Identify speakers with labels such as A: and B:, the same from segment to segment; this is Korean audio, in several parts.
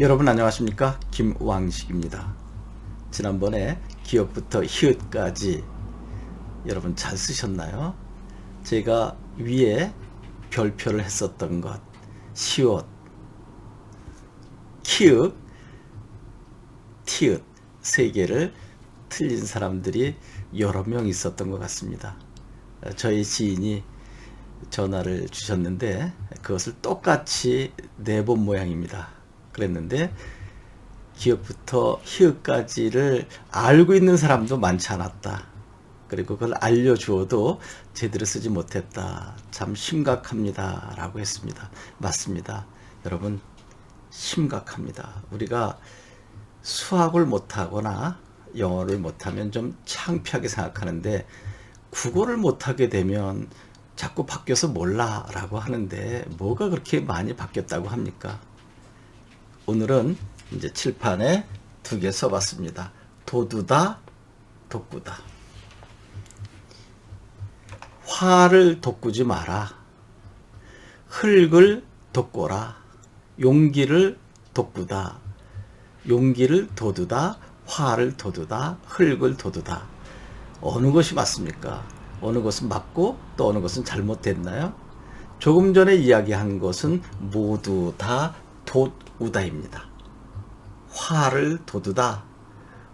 A: 여러분 안녕하십니까? 김왕식입니다. 지난번에 기억부터 히읗까지 여러분 잘 쓰셨나요? 제가 위에 별표를 했었던 것 시옷 키읔 티읕 세 개를 틀린 사람들이 여러 명 있었던 것 같습니다. 저희 지인이 전화를 주셨는데 그것을 똑같이 내본 모양입니다. 그랬는데 기억부터 히읗까지를 알고 있는 사람도 많지 않았다. 그리고 그걸 알려주어도 제대로 쓰지 못했다. 참 심각합니다. 라고 했습니다. 맞습니다. 여러분, 심각합니다. 우리가 수학을 못하거나 영어를 못하면 좀 창피하게 생각하는데 국어를 못하게 되면 자꾸 바뀌어서 몰라 라고 하는데 뭐가 그렇게 많이 바뀌었다고 합니까? 오늘은 이제 칠판에 두 개 써봤습니다. 도두다, 독구다. 화를 돋구지 마라. 흙을 돋궈라. 용기를 돋구다. 용기를 돋우다. 화를 돋우다. 흙을 돋우다. 어느 것이 맞습니까? 어느 것은 맞고 또 어느 것은 잘못됐나요? 조금 전에 이야기한 것은 모두 다돋 우다입니다. 화를 돋우다,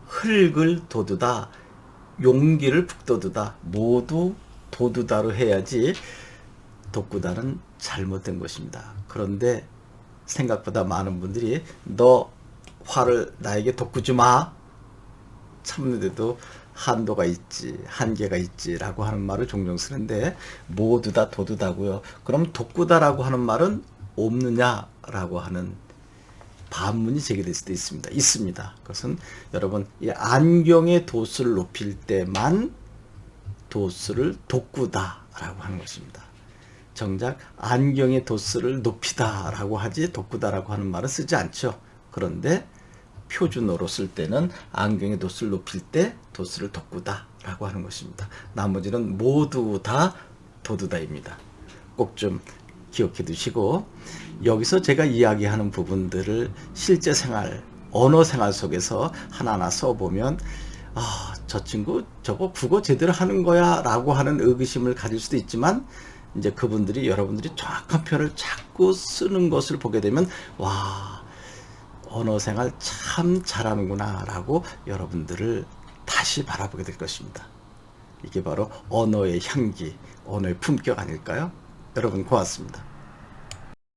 A: 흙을 돋우다, 용기를 북돋우다, 모두 돋우다로 해야지 돋구다는 잘못된 것입니다. 그런데 생각보다 많은 분들이 너 화를 나에게 돋구지 마. 참는데도 한도가 있지, 한계가 있지라고 하는 말을 종종 쓰는데 모두 다 도두다고요. 그럼 독구다라고 하는 말은 없느냐라고 하는 반문이 제기될 수도 있습니다. 있습니다. 그것은 여러분 이 안경의 도수를 높일 때만 도수를 독구다라고 하는 것입니다. 정작 안경의 도수를 높이다라고 하지 독구다라고 하는 말은 쓰지 않죠. 그런데 표준어로 쓸 때는 안경의 도수를 높일 때 도수를 돋구다 라고 하는 것입니다. 나머지는 모두 다 도두다입니다. 꼭 좀 기억해 두시고 여기서 제가 이야기하는 부분들을 실제 생활, 언어 생활 속에서 하나하나 써보면 아, 저 친구 저거 국어 제대로 하는 거야 라고 하는 의구심을 가질 수도 있지만 이제 그분들이 여러분들이 정확한 표현을 자꾸 쓰는 것을 보게 되면 와 언어 생활 참 잘하는구나 라고 여러분들을 다시 바라보게 될 것입니다. 이게 바로 언어의 향기, 언어의 품격 아닐까요? 여러분 고맙습니다.